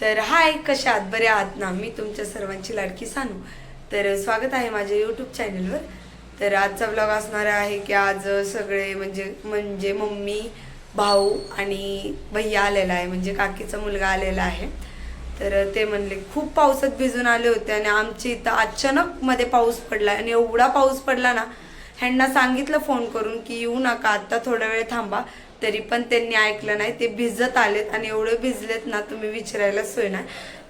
तर हाय कशा आहात? बरे आहात ना? मी तुमच्या सर्वांची लाडकी सानू. तर स्वागत आहे माझ्या यूट्यूब चॅनलवर तर आजचा ब्लॉग असणार आहे की आज सगळे म्हणजे म्हणजे मम्मी भाऊ आणि भैया आलेला आहे. म्हणजे काकीचा मुलगा आलेला आहे. तर ते म्हणले खूप पावसात भिजून आले होते आणि आमच्या इथं अचानक मध्ये पाऊस पडला आणि एवढा पाऊस पडला ना ह्यांना सांगितलं फोन करून की येऊ नका आत्ता थोडा वेळ थांबा. तरी पण त्यांनी ऐकलं नाही. ते भिजत आलेत आणि एवढे भिजलेत ना तुम्ही विचारायला सोय नाही.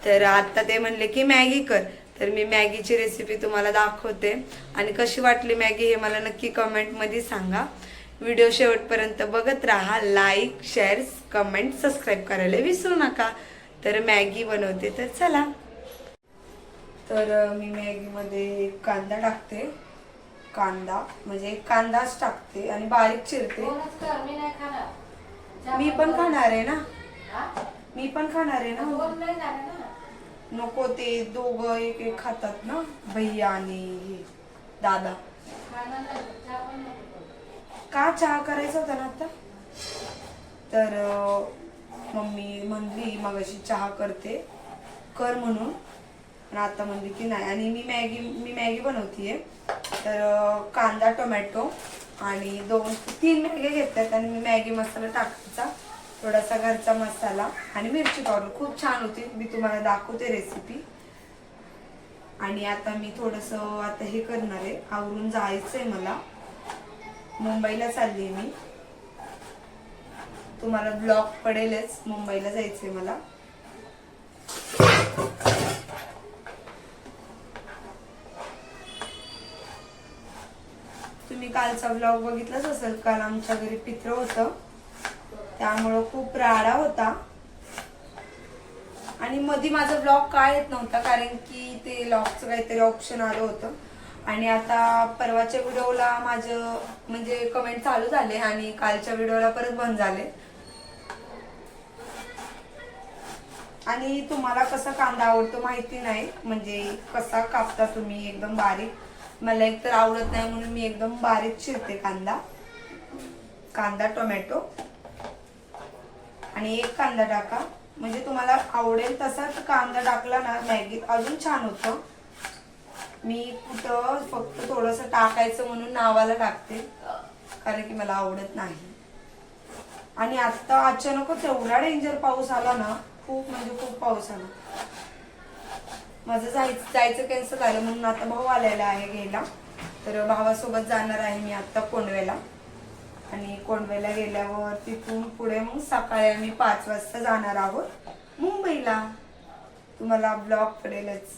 तर आत्ता ते म्हणले की मॅगी कर. तर मी मॅगीची रेसिपी तुम्हाला दाखवते. आणि कशी वाटली मॅगी हे मला नक्की कमेंटमध्ये सांगा. व्हिडिओ शेवटपर्यंत बघत राहा. लाईक शेअर कमेंट सबस्क्राईब करायला विसरू नका. तर मॅगी बनवते तर चला. तर मी मॅगीमध्ये कांदा टाकते. कांदा म्हणजे कांदाच टाकते आणि बारीक चिरते. मी पण खाणार आहे ना? मी पण खाणार आहे ना. नको ते दोघं एक एक खातात ना? भैया आणि हे दादा. का चहा करायचा होता ना आता? तर मम्मी म्हणली मगाशी चहा करते कर म्हणून. पण आता म्हणली की नाही. आणि मी मॅगी मी मॅगी बनवतीये. तर कांदा टोमॅटो आणि दोन तीन मॅगी घेतल्यात आणि मी मॅगी मसाला टाकायचा. थोडासा घरचा मसाला आणि मिरची पावडर. खूप छान होती. मी तुम्हाला दाखवते रेसिपी आणि आता मी थोडंसं आता हे करणार आहे. आवरून जायचं आहे मला. मुंबईला चालली मी. तुम्हाला ब्लॉग पडेलच. मुंबईला जायचं आहे मला. कालचा ब्लॉग बघितलाच असेल. काल आमच्या घरी पित्र होतं. त्यामुळं खूप राडा होता. आणि मध्ये माझा ब्लॉग काय येत नव्हता कारण की ते लॉकचं काहीतरी ऑप्शन आलं होतं. आणि आता परवाच्या व्हिडिओला माझं म्हणजे कमेंट चालू झाले आणि कालच्या व्हिडिओला परत बंद झाले. आणि तुम्हाला कसा कांदा आवडतो माहिती नाही. म्हणजे कसा कापता तुम्ही एकदम बारीक? मला एक तर आवडत नाही म्हणून मी एकदम बारीक चिरते कांदा. कांदा टोमॅटो. आणि एक कांदा टाका. म्हणजे तुम्हाला आवडेल तसाच कांदा टाकला ना मॅगीत अजून छान होतं. मी कुठं फक्त थोडस टाकायचं म्हणून नावाला टाकते कारण की मला आवडत नाही. आणि आता अचानकच एवढा डेंजर पाऊस आला ना खूप म्हणजे खूप पाऊस आला. माझं जायचं जायचं कॅन्सल झालं म्हणून आता भाऊ आलेला आहे घ्यायला. तर भावासोबत जाणार आहे मी आता कोंडवेला. आणि कोंडवेला गेल्यावर तिथून पुढे मग सकाळी आम्ही पाच वाजता जाणार आहोत मुंबईला. तुम्हाला ब्लॉग पडेलच.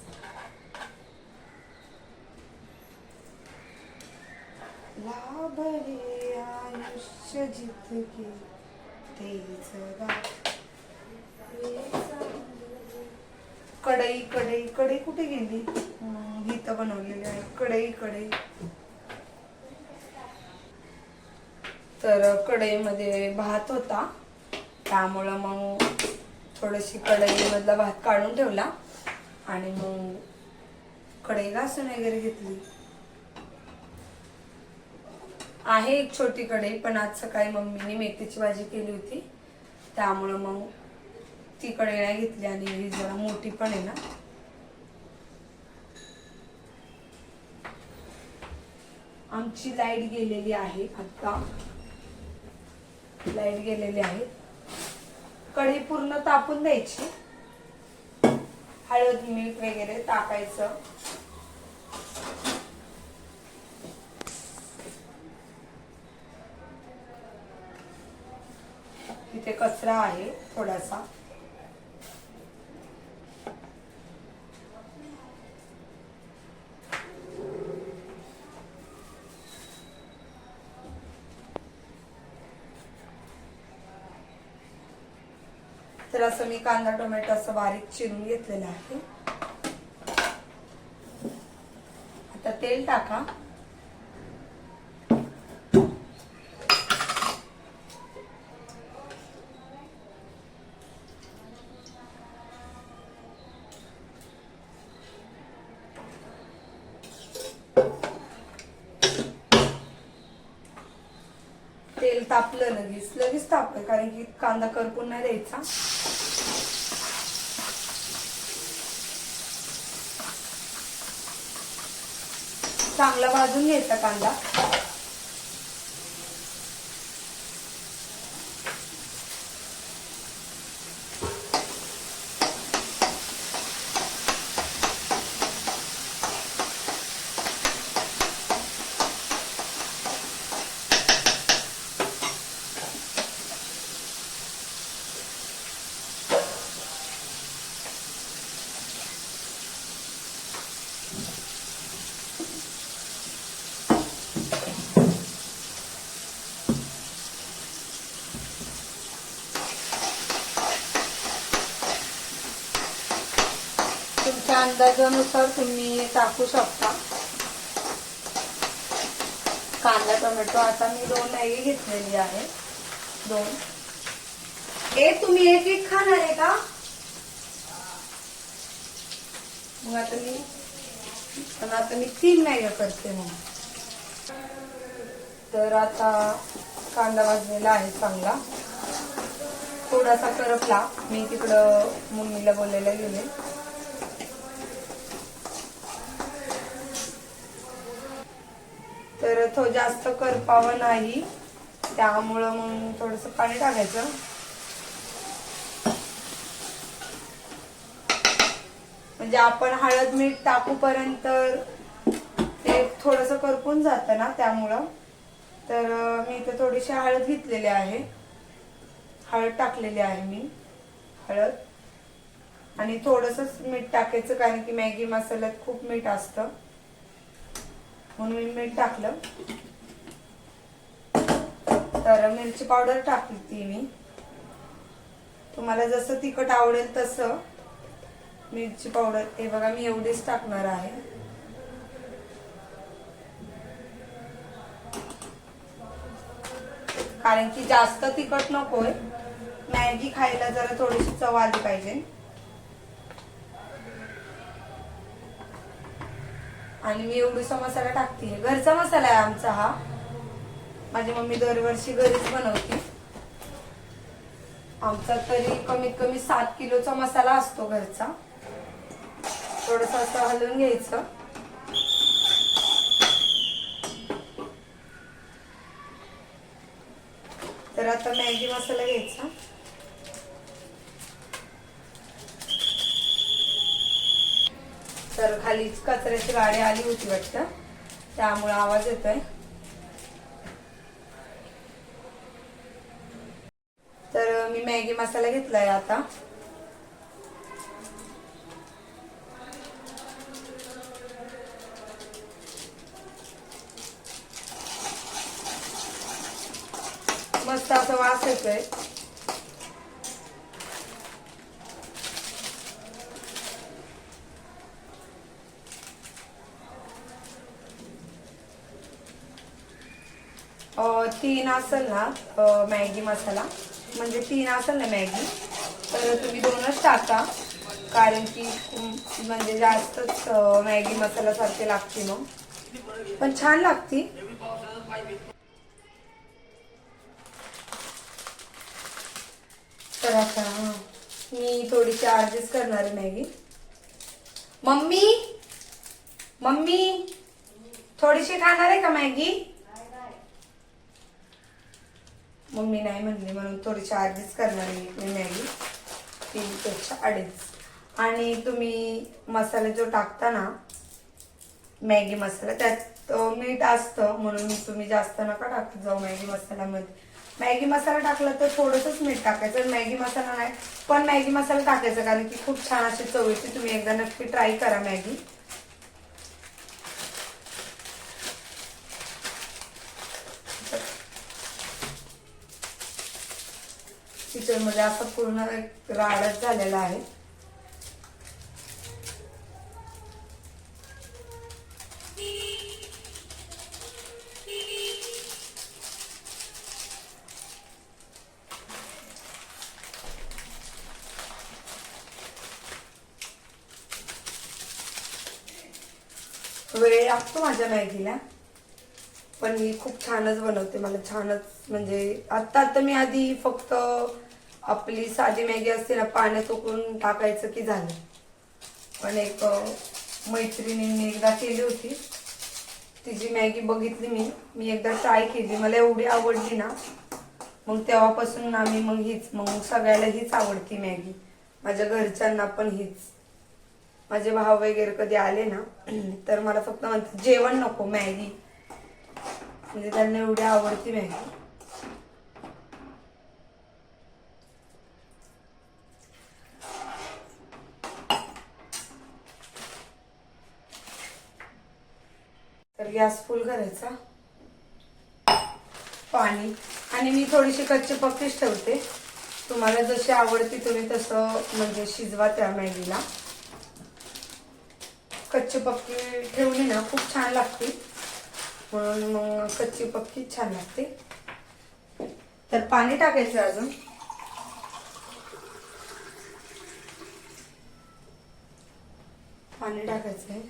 लाभले आयुष्य जितके तेच कढई कढई कढई कुठे गेली? गीता बनवलेली आहे. कढई कढई. तर कढईमध्ये भात होता. त्यामुळं मग थोडीशी कढईमधला भात काढून ठेवला. आणि मग कढई घासून वगैरे घेतली. आहे एक छोटी कढई पण आज सकाळी मम्मीने मेथीची भाजी केली होती. त्यामुळं मग ती कढई घेतली आणि ही जरा मोठी पण आहे ना. आमची लाइट गेलेली आहे आता. लाइट गेलेली आहे. कढई पूर्ण तापून द्यायची. हळद मीठ वगैरे टाकायचं. तिथे कचरा आहे थोडासा. तर असं मी कांदा टोमॅटो असं बारीक चिरून घेतलेलं आहे. आता तेल टाका. तापलं लगेच लगेच तापलं कारण की कांदा करपून नाही द्यायचा. चांगला भाजून घ्यायचा कांदा. तुमच्या अंदाजानुसार तुम्ही टाकू शकता. कांदा टोमॅटो आता मी दोन मॅगी घेतलेली आहे. दोन. ए तुम्ही एक एक खाणार आहे का? मग आता मी पण आता मी तीन मॅगी करते मग तर आता कांदा भाजलेला आहे चांगला. थोडासा करपला. मी तिकडं मम्मीला बोलायला गेले तर तो जास्त करपावा नाही. त्यामुळं मग थोडस पाणी टाकायचं. म्हणजे आपण हळद मीठ टाकूपर्यंत ते थोडस करपून जातं ना त्यामुळं. तर मी इथे थोडीशी हळद घेतलेली आहे. हळद टाकलेली आहे मी. हळद. आणि थोडस मीठ टाकायचं कारण की मॅगी मसाल्यात खूप मीठ असतं. म्हणून मी मीठ टाकलं. तर मिरची पावडर टाकली ती मी. तुम्हाला जसं तिखट आवडेल तसं मिरची पावडर हे बघा मी एवढीच टाकणार आहे. कारण की जास्त तिखट नकोय. मॅगी खायला जरा थोडीशी चव आली पाहिजे. आणि मी एवढूसा मसाला टाकते. घरचा मसाला आहे आमचा हा. माझी मम्मी दरवर्षी घरीच बनवते. आमचा तरी कमीत कमी सात किलोचा मसाला असतो घरचा. थोडस असं हलवून घ्यायचं. तर आता मॅगी मसाला घ्यायचा. तर खालीच कचऱ्याची गाडी आली होती वाटतं. त्यामुळे आवाज येतोय. तर मी मॅगी मसाला घेतलाय आता. मस्त असं वास येतोय. तीन असेल ना मॅगी मसाला. म्हणजे तीन असेल ना मॅगी. तर तुम्ही दोनच टाका. कारण की म्हणजे जास्तच मॅगी मसालासारखे लागते मग हो. पण छान लागती तर आता मी थोडीशी अर्धीच करणार आहे मॅगी. मम्मी! मम्मी! थोडीशी खाणार आहे का मॅगी? मग मी नाही म्हणली म्हणून थोडीशी आधीच करणार आहे मी मॅगी. तीन पेक्षा अडीच. आणि तुम्ही मसाला जो टाकता ना मॅगी मसाला त्यात मीठ असतं म्हणून तुम्ही जास्त नका टाकत जाऊ मॅगी मसाल्यामध्ये. मॅगी मसाला टाकला तर थोडंसंच मीठ टाकायचं. मॅगी मसाला नाही पण मॅगी मसाला टाकायचा कारण की खूप छान अशी चवीची तुम्ही एकदा नक्की ट्राय करा मॅगी. किचनमध्ये असं पूर्ण एक राडच झालेला आहे. वेळ लागतो माझ्या मॅगीला. पण मी खूप छानच बनवते. मला छानच म्हणजे आता आता मी आधी फक्त आपली साधी मॅगी असते ना पाण्यात उकळून टाकायचं की झालं. पण एक मैत्रिणींनी एकदा केली होती. तिची मॅगी बघितली मी. मी एकदा ट्राय केली. मला एवढी आवडली ना. मग तेव्हापासून आम्ही मग हीच मग सगळ्याला हीच आवडती मॅगी. माझ्या घरच्यांना पण हीच. माझे भाव वगैरे कधी आले ना तर मला फक्त म्हणतात जेवण नको मॅगी. म्हणजे त्यांना एवढी आवडती मॅगी. तर गॅस फुल करायचा. पाणी. आणि मी थोडीशी कच्ची पक्कीच ठेवते. तुम्हाला जशी आवडते तुम्ही तसं म्हणजे शिजवा त्या मॅगीला. कच्ची पक्की ठेवली ना खूप छान लागते. म्हणून मग कच्ची पक्की छान लागते. तर पाणी टाकायचं अजून. पाणी टाकायचं आहे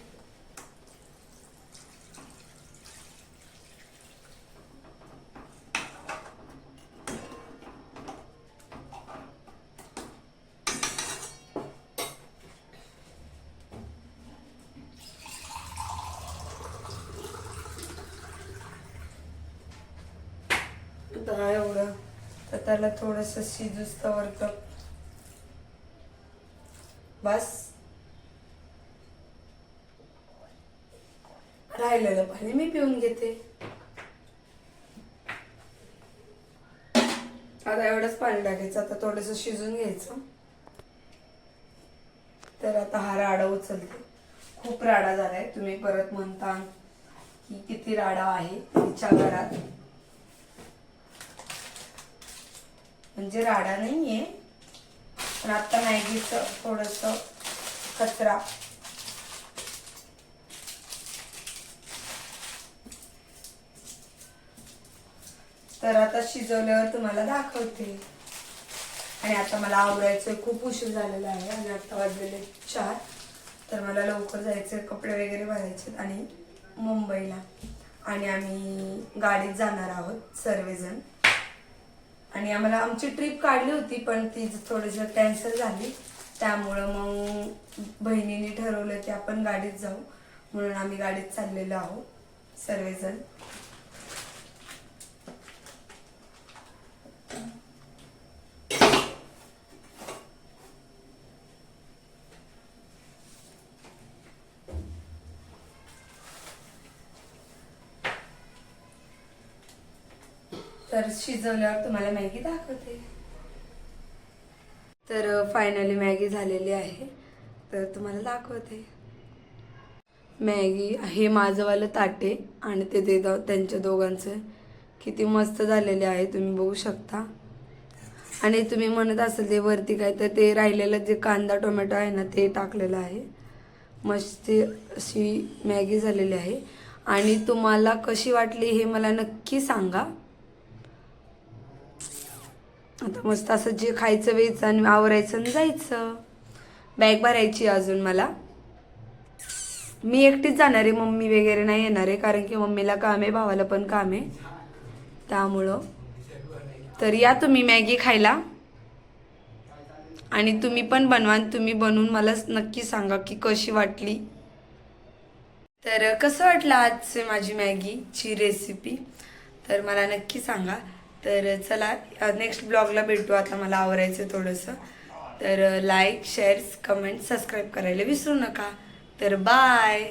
आता एवढं तर त्याला थोडस शिजूस तवर तर बस. राहिलेलं पाणी मी पिऊन घेते. आता एवढंच पाणी टाकायचं आता थोडस शिजून घ्यायचं. तर आता हा राडा उचलते. खूप राडा झालाय तुम्ही परत म्हणता की किती राडा आहे तिच्या घरात. म्हणजे राडा नाहीये. पण आता मॅगीचं थोडस कचरा. तर आता शिजवल्यावर तुम्हाला दाखवते. आणि आता मला आवरायचं खूप उशीर झालेला आहे. आणि आता वाजलेले चार. तर मला लवकर जायचं कपडे वगैरे भरायचे आणि मुंबईला. आणि आम्ही गाडीत जाणार आहोत सर्वजण. आणि आम्हाला आमची ट्रिप काढली होती पण ती थोडीशी कॅन्सल झाली. त्यामुळं मग बहिणीने ठरवलं की आपण गाडीत जाऊ. म्हणून आम्ही गाडीत चाललेलो आहोत सर्वजण. तर शिजवल्यावर तुम्हाला मॅगी दाखवते. तर फायनली मॅगी झालेली आहे. तर तुम्हाला दाखवते. मॅगी हे माझंवालं ताटे आणि ते ते त्यांच्या दोघांचं. किती मस्त झालेले आहे तुम्ही बघू शकता. आणि तुम्ही म्हणत असाल ते वरती काय तर ते राहिलेलं जे कांदा टोमॅटो आहे ना ते टाकलेलं आहे. मस्त अशी मॅगी झालेली आहे. आणि तुम्हाला कशी वाटली हे मला नक्की सांगा. आता मस्त असं जे खायचं वेयचं आणि आवरायचं आणि जायचं. बॅग भरायची अजून मला. मी एकटीच जाणार आहे मम्मी वगैरे नाही येणार आहे कारण की मम्मीला काम आहे भावाला पण काम आहे. त्यामुळं. तर या तुम्ही मॅगी खायला. आणि तुम्ही पण बनवा तुम्ही बनवून मला नक्की सांगा की कशी वाटली. तर कसं वाटलं आजची माझी मॅगीची रेसिपी तर मला नक्की सांगा. तर चला नेक्स्ट ब्लॉगला भेटू. आता मला आवरायचं थोडंसं. तर लाईक शेअर्स कमेंट सबस्क्राईब करायला विसरू नका. तर बाय